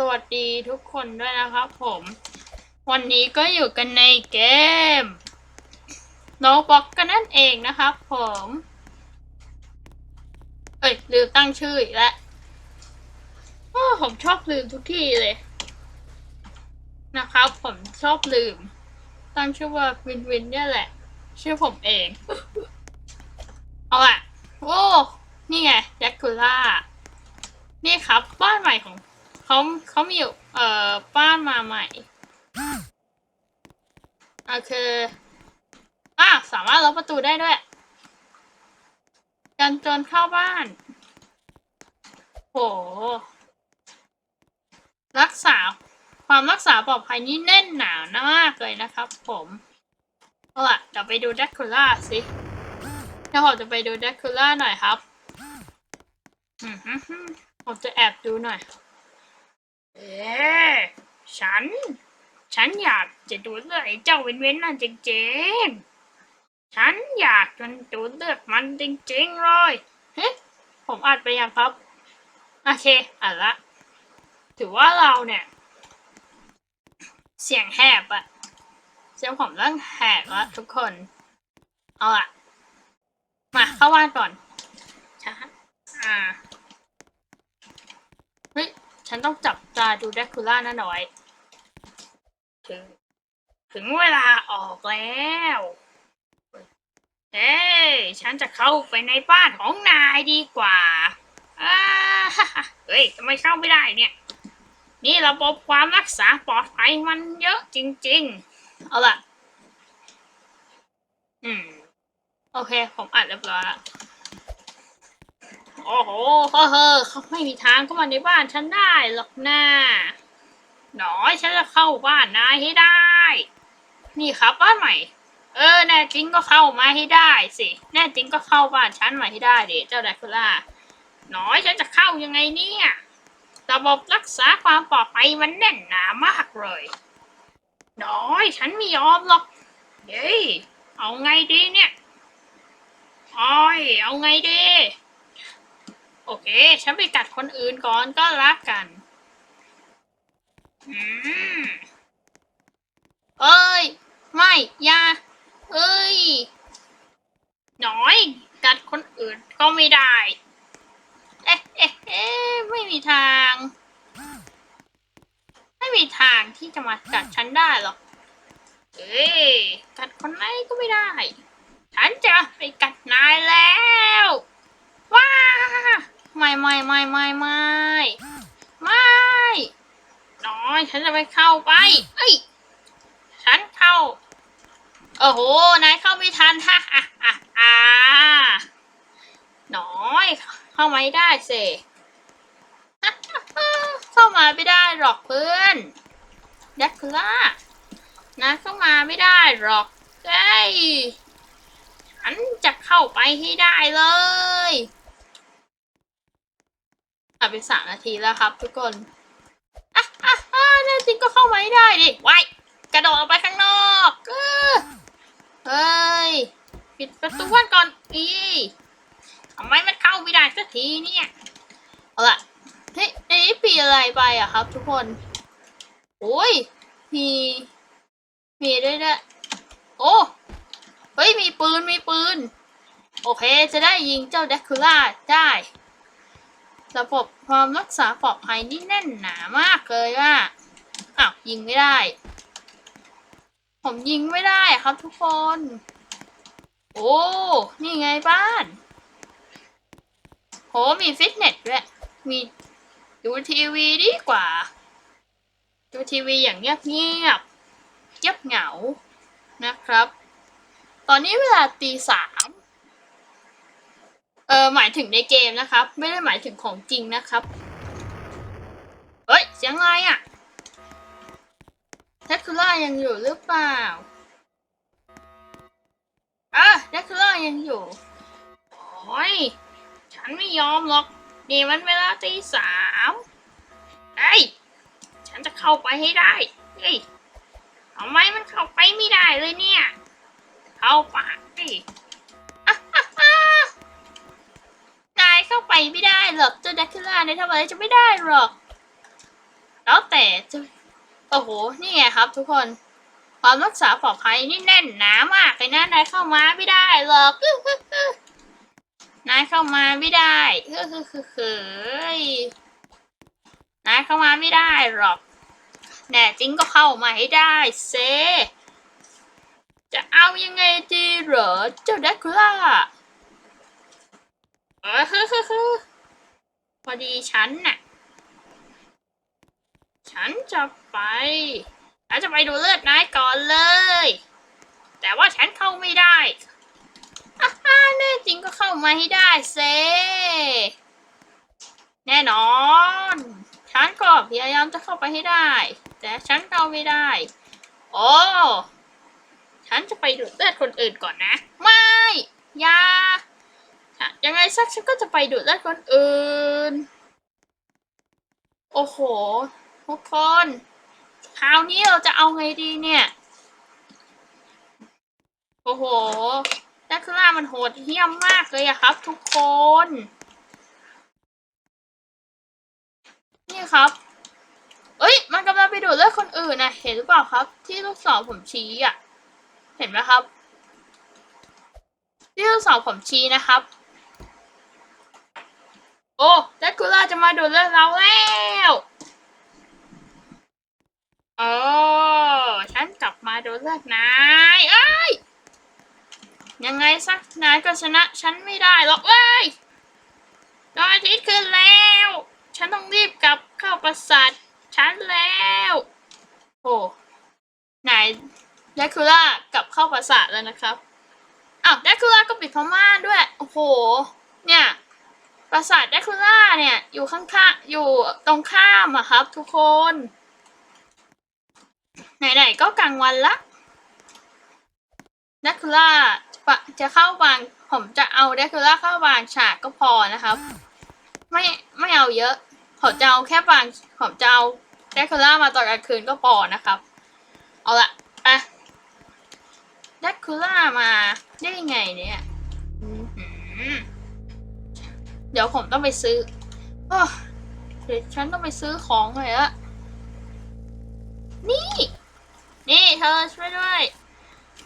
สวัสดีทุกคนด้วยนะครับผม วันนี้ก็อยู่กันในเกมโนบ็อกกันนั่นเองนะครับผม เอ้ยลืมตั้งชื่ออีกแล้วอ้อผมชอบลืมทุกที่เลย นะครับผมชอบลืม ตั้งชื่อว่าวินวินเนี่ยแหละ ชื่อผมเอง เอาละโอ้ นี่ไงแจ็คคูล่า นี่ครับบ้านใหม่ของ เขาเขามีอยู่เอ่อบ้านมาใหม่โอเคอะสามารถล็อกประตูได้ด้วยกันจนเข้าบ้าน โห รักษาความรักษาปลอดภัยนี่แน่นหนามากเลยนะครับผมเอาล่ะเดี๋ยวไปดูแดกคูล่าสิเดี๋ยวผมจะไปดูแดกคูล่าหน่อยครับอืมฮึผมจะแอบดูหน่อย เอ๊ะฉัน ฉันอยากจะดูเลือดไอ้เจ้าเว้นเว้นนั่นจริงๆ ฉันอยากจะดูเลือดมันจริงๆเลยเฮ้ผมอัดไปยังครับ โอเคอัดละ ถือว่าเราเนี่ย เสียงแหบอะเสียงผมเริ่มแหบแล้วทุกคน เอาละมาเข้าบ้านก่อนช้าอ่า ฉันต้องจับตาดูแดกคูล่าน่นเอาไว้ถึง ถึงเวลาออกแล้ว เอ้ฉันจะเข้าไปในบ้านของนายดีกว่าเฮ้ยทำไมเข้าไม่ได้เนี่ย นี่ระบบความรักษาปลอดภัยมันเยอะจริง ๆ เอาล่ะ อืม โอเค ผมอัดเรียบร้อยแล้ว โอ้โหเฮ้อเฮ้อเขาไม่มีทางเข้ามาในบ้านฉันได้หรอกนะหน้อยฉันจะเข้าบ้านนายให้ได้ นี่ครับบ้านใหม่ เออแน่จริงก็เข้ามาให้ได้สิแน่จริงก็เข้าบ้านฉันมาให้ได้ดิเจ้าแดกคูล่าหน้อยฉันจะเข้ายังไงเนี่ยระบบรักษาความปลอดภัยมันแน่นหนามากเลยน้อยฉันไม่ยอมหรอกเย้ยเอาไงดีเนี่ยอ้อยเอาไงดี โอเค ฉันไปกัดคนอื่นก่อนก็รักกัน อืม เอ้ย ไม่ยาเอ้ย น้อย กัดคนอื่นก็ไม่ได้ เอ๊ะเอ๊ะเอ๊ะไม่มีทาง ไม่มีทางที่จะมากัดฉันได้หรอก เอ้ย กัดคนไหนก็ไม่ได้ ฉันจะไปกัดนายแล้วว้า ไม่ไม่ไม่ไม่ไม่ไม่น้อยฉันจะไปเข้าไปเอ้ยฉันเข้า โอ้โห นายเข้าไม่ทันฮ่าฮ่าฮ่าฮ่าน้อย เข้าไม่ได้สิเข้ามาไม่ได้หรอกเพื่อนยักษ์ล่านายเข้ามาไม่ได้หรอกเอ้ยฉันจะเข้าไปให้ได้เลย อะเป็นสามนาทีแล้วครับ ทุกคนอะอะอะน่จริงก็เข้ามาให้ได้ดิไว้กระโดดออกไปข้างนอกเออเฮ้ยปิดประตูบ้านก่อนอีทำไมมันเข้าไม่ได้สักทีเนี่ยเอาล่ะเฮ้ยอันนี้ปีอะไรไปอะครับ ทุกคนโอ้ยมีมีด้วยนะโอ้เฮ้ยมีปืนมีปืน โอเค จะได้ยิงเจ้าแดกคูล่าได้ ระบบความรักษาปลอดภัยนี่แน่นหนามากเลยว่าอ้าวยิงไม่ได้ ผมยิงไม่ได้ครับทุกคน โอ้ นี่ไงบ้านโหมีฟิตเนสด้วย มีดูทีวีดีกว่า ดูทีวีอย่างเงียบเงียบเงียบเหงานะครับ ตอนนี้เวลาตีสาม เออหมายถึงในเกมนะครับ ไม่ได้หมายถึงของจริงนะครับ เฮ้ยเสียงอะไรอะ่ะแดกคูล่ายังอยู่หรือเปล่าอะแดกคูล่ายังอยู่โอ้ยฉันไม่ยอมหรอกนี่มันเวลาตีสามเฮ้ยฉันจะเข้าไปให้ได้เฮ้ยทำไมมันเข้าไปไม่ได้เลยเนี่ย เข้าปากสิ เข้าไปไม่ได้หรอกเจ้าแดกคูล่านทำอะไรจะไม่ได้หรอก แล้วแต่จะโอ้โห นี่ไงครับทุกคน ความรักษาปลอดภัยนี่แน่นหนามากเลยนะนายเข้ามาไม่ได้หรอกนายเข้ามาไม่ได้เฮ้ยเฮ้ยนายเข้ามาไม่ได้หรอกแน่จริงก็เข้ามาให้ได้เซจะเอายังไงดีเหรอเจ้าแดกคูล่า เออพอดีฉันน่ะ ฉันจะไปฉันจะไปดูเลือดนายก่อนเลย แต่ว่าฉันเข้าไม่ได้อาฮะแน่จริงก็เข้ามาให้ได้เซแน่นอน ฉันก็พยายามจะเข้าไปให้ได้ แต่ฉันเข้าไม่ได้ โอ้ฉันจะไปดูดเลือดคนอื่นก่อนนะ ไม่ อยา ค่ะยังไงสักฉันก็จะไปดูดเลือดคนอื่น โอ้โห ทุกคน คราวนี้เราจะเอาไงดีเนี่ย โอ้โหแดกล่ามันโหดเหี้ยมมากเลยอะครับ ทุกคน นี่ครับ เอ้ย มันกำลังไปดูดเลือดคนอื่นนะเห็นหรือเปล่าครับ ที่ลูกศรผมชี้อะเห็นไหมครับที่ลูกศรผมชี้นะครับ โอ้แดกคูล่าจะมาดูดเลือดเราแล้วโอ้ฉันกลับมาดูเลือดนายเอ้ยยังไงซะนายก็ชนะฉันไม่ได้หรอกเอ้ยดอาทิตย์ขึ้นแล้ว ฉันต้องรีบกลับเข้าปราสาทฉันแล้ว โอ้นายแดกคูล่ากลับเข้าปราสาทแล้วนะครับอ้าวแดกคูล่าก็ปิดพม่านด้วย โอ้โห เนี่ย ปราสาทแดกคูล่าเนี่ยอยู่ข้างๆอยู่ตรงข้ามอะครับ ทุกคน ไหนๆก็กลางวันละแดกคูล่าจะเข้าบางผมจะเอาแดกคูล่าเข้าบางฉากก็พอนะครับ ไม่ไม่เอาเยอะ ผมจะเอาแค่บางผมจะเอาแดกคูล่ามาตอนกลางคืนก็พอนะครับ เอาละไปแดกคูล่ามาได้ยังไงเนี่ยอื้อหือเดี๋ยวผมต้องไปซื้อโอ้เดี๋ยวฉันต้องไปซื้อของเลยละนี่ นี่เธอช่วยด้วย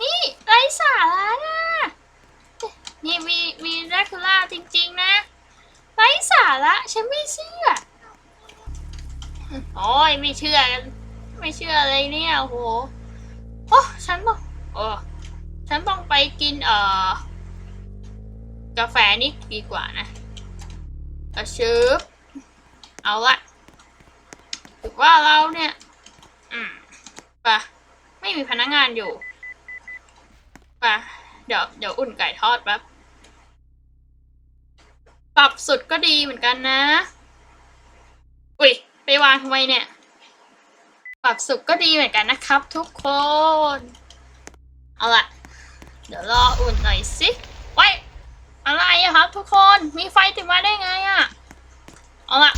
นี่ไรสาระนะนี่มีมีแดกคูล่าจริง ๆ นะไรสาระฉันไม่เชื่อ โอ้ยไม่เชื่อกัน ไม่เชื่ออะไรเนี่ยโอ้โหโอ้ฉันต้องโอ้ฉันต้องไปกินเอ่อกาแฟนี่ดีกว่านะ กระชืบเอาละถือว่าเราเนี่ย อืมปะไม่มีพนักงานอยู่ปะเดี๋ยวเดี๋ยวอุ่นไก่ทอดแป๊บปรับสุดก็ดีเหมือนกันนะ อุ้ยไปวางทำไมเนี่ย ปรับสุดก็ดีเหมือนกันนะครับ ทุกคน เอาละเดี๋ยวรออุ่นหน่อยสิไว้ อะไรอะครับ ทุกคนมีไฟติดมาได้ไงอะเอาละ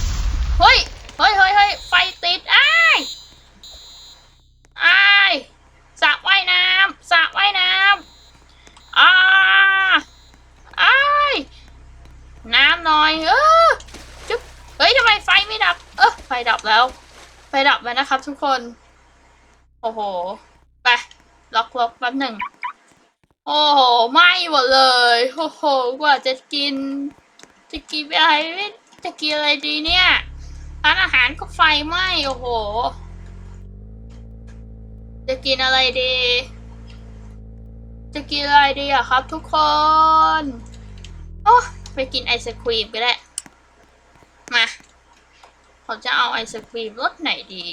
เฮ้ยเฮ้ยเฮ้ยเฮ้ยไฟติดอ้ายอ้ายสระว่ายน้ำสระว่ายน้ำอ้าอ้ายน้ำหน่อยเออจุ๊บเฮ้ยทำไมไฟไม่ดับ เออไฟดับแล้ว ไฟดับแล้วนะครับ ทุกคน โอ้โหไปล็อกล็อกแป๊บหนึ่ง โอ้โหไหม้หมดเลยโอ้โหกว่าจะกิน จะกินอะไรจะกินอะไรดีเนี่ยร้านอาหารก็ไฟไหม้โอ้โห จะกินอะไรดี จะกินอะไรดีอะครับทุกคนโอ้ไปกินไอศครีมก็ได้มาผมจะเอาไอศครีมรสไหนดี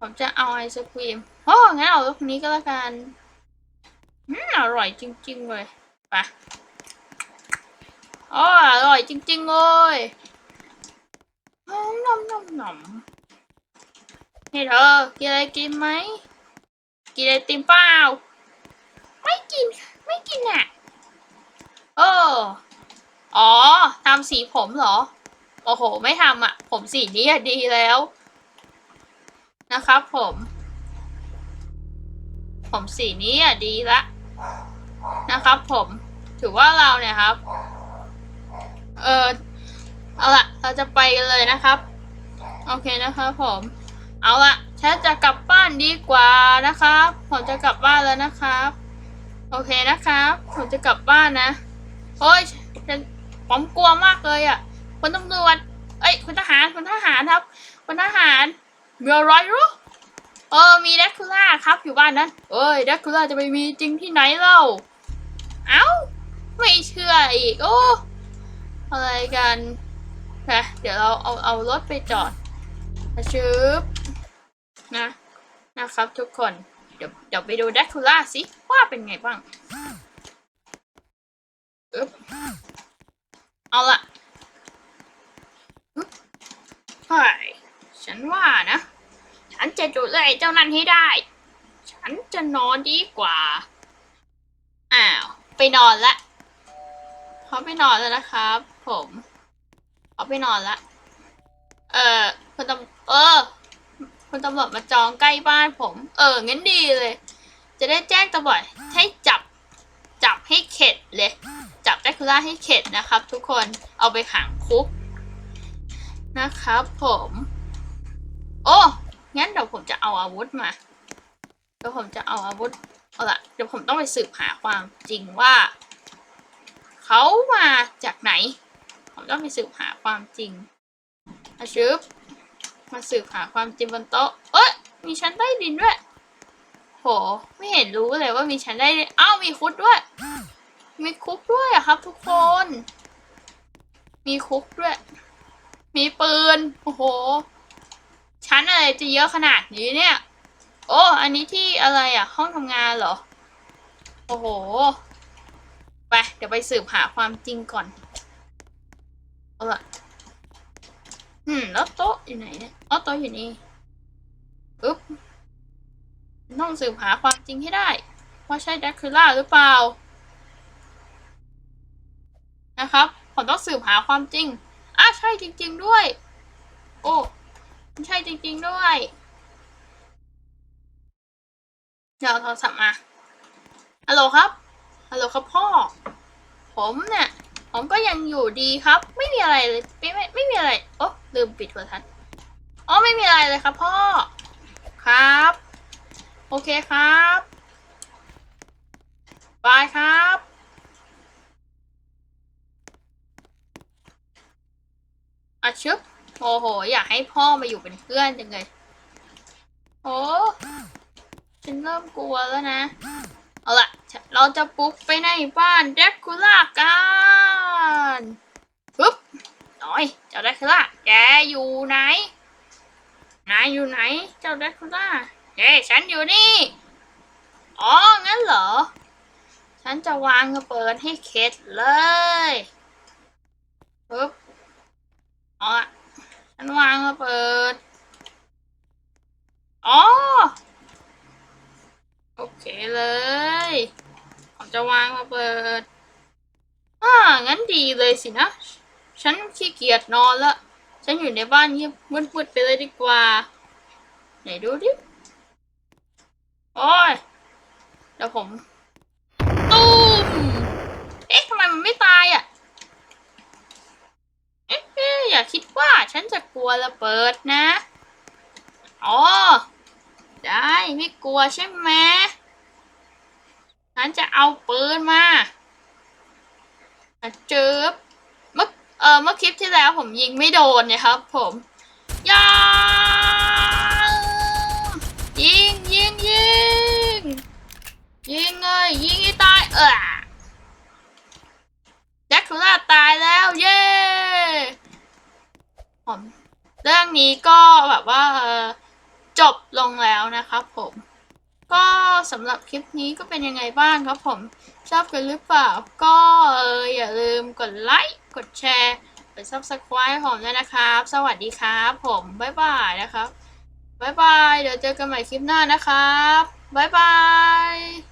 ผมจะเอาไอศครีมโอ้งั้นเอารสนี้ก็แล้วกันอืมอร่อยจริง ๆ เลยไปอ๋ออร่อยจริง ๆ เลยนมนมนมนมนี่เธอกินอะไรกินไหม กินไอติมเปล่า ไม่กิน ไม่กินอะเอออ๋อทำสีผมเหรอ โอ้โห ไม่ทำอะ ผมสีนี้อะดีแล้ว นะครับผม ผมสีนี้อะดีละนะครับผม ถือว่าเราเนี่ยครับ เออเอาละเราจะไปกันเลยนะครับ โอเคนะครับผม เอาละฉันจะกลับบ้านดีกว่านะครับ ผมจะกลับบ้านแล้วนะครับ โอเคนะครับ ผมจะกลับบ้านนะโอ้ยฉันผมกลัวมากเลยอะคุณตำรวจเอ้ยคุณทหารคุณทหารครับคุณทหาร มีอะไรหรู้เออ มีแดกคูล่าครับอยู่บ้านนั้นเอ้ยแดกคูล่าจะไปมีจริงที่ไหนเล่า เอ้า ไม่เชื่ออีก โอ้ อะไรกันนะเดี๋ยวเราเอาเอารถไปจอดมาชืบนะนะครับทุกคน เดี๋ยวเดี๋ยวไปดูแดกคูล่าสิ ว่าเป็นไงบ้างอึ๊บเอาละอึ๊บเฮ้ย ฉันว่านะ ฉันจะดูแลเจ้านั่นให้ได้ ฉันจะนอนดีกว่า อ้าว ไปนอนละเขาไปนอนแล้วนะครับ ผมเขาไปนอนละ เออคุณตำเออคุณตำรวจมาจองใกล้บ้านผม เอองั้นดีเลย จะได้แจ้งตำรวจให้จับ จับให้เข็ดเลย จับแดกคูล่าให้เข็ดนะครับ ทุกคนเอาไปขังคุกนะครับผม โอ้งั้นเดี๋ยวผมจะเอาอาวุธมา เดี๋ยวผมจะเอาอาวุธ เอาละเดี๋ยวผมต้องไปสืบหาความจริงว่า เขามาจากไหน ผมต้องไปสืบหาความจริงอาชึบมาสืบหาความจริงบนโต๊ะ เอ้ย มีชั้นใต้ดินด้วย โห ไม่เห็นรู้เลยว่ามีชั้นใต้ดินอ้าว มีคุกด้วย มีคุกด้วยอะครับทุกคน มีคุกด้วย มีปืน โอ้โห ชั้นอะไรจะเยอะขนาดนี้เนี่ย โอ้อันนี้ที่อะไรอะห้องทำงานเหรอ โอ้โห ไป เดี๋ยวไปสืบหาความจริงก่อน เอาละอืม แล้วโต๊ะอยู่ไหนเนี่ยอ๋อโต๊ะอยู่นี่ปึ๊บต้องสืบหาความจริงให้ได้ ว่าใช่แดกคูล่าหรือเปล่า นะครับ ผมต้องสืบหาความจริงอะใช่จริง ๆ ด้วย โอ้ ใช่จริง ๆ ด้วย เดี๋ยวโทรศัพท์มาฮัลโหลครับฮัลโหลครับพ่อ ผมเนี่ยผมก็ยังอยู่ดีครับ ไม่มีอะไรเลยไม่ไม่ไม่มีอะไรโอ้ลืมปิดโทรทัศน์อ๋อไม่มีอะไรเลยครับพ่อครับ โอเคครับบายครับอาชึบ โอ้โห อยากให้พ่อมาอยู่เป็นเพื่อนจังเลยโอ้ฉันเริ่มกลัวแล้วนะ เอาล่ะ เราจะปลุกไปในบ้านแดกคูล่ากันปึ๊บหน่อย เจ้าแดกคูล่าแกอยู่ไหน นายอยู่ไหน เจ้าแดกคูล่าเย้ฉันอยู่นี่ อ๋อ งั้นเหรอ ฉันจะวางกระเบิดให้เข็ดเลยปึ๊บอ๋ อันวางระเบิด อ๋อ โอเคเลยผมจะวางระเบิดอ่างั้นดีเลยสินะ ฉันขี้เกียจนอนละ ฉันอยู่ในบ้านเงียบมืดๆไปเลยดีกว่า ไหนดูดิ โอ้ยเดี๋ยวผม ตุ้ม เอ๊ะทำไมมันไม่ตายอ๊ะเอ๊ะอย่าคิดว่าฉันจะ กลัวระเบิดนะ อ๋อ ได้ไม่กลัวใช่ไหมฉันจะเอาปืนมาอะเจอเมื่อเออเมื่อคลิปที่แล้วผมยิงไม่โดนนี่ยครับผมยายิงยิงยิงยิงเลยยิงให้ตายเออแดกคูล่าตายแล้ว เย้ผมเรื่อง นี้ก็แบบว่าจบลงแล้วนะครับผม ก็สำหรับคลิปนี้ก็เป็นยังไงบ้างครับผมชอบกันหรือเปล่า ก็อออย่าลืมกดไลค์กดแชร์กด subscribe ผมด้วยนะครับ สวัสดีครับผมบ๊ายบายนะครับบ๊ายบาย เดี๋ยวเจอกันใหม่คลิปหน้านะครับบ๊ายบาย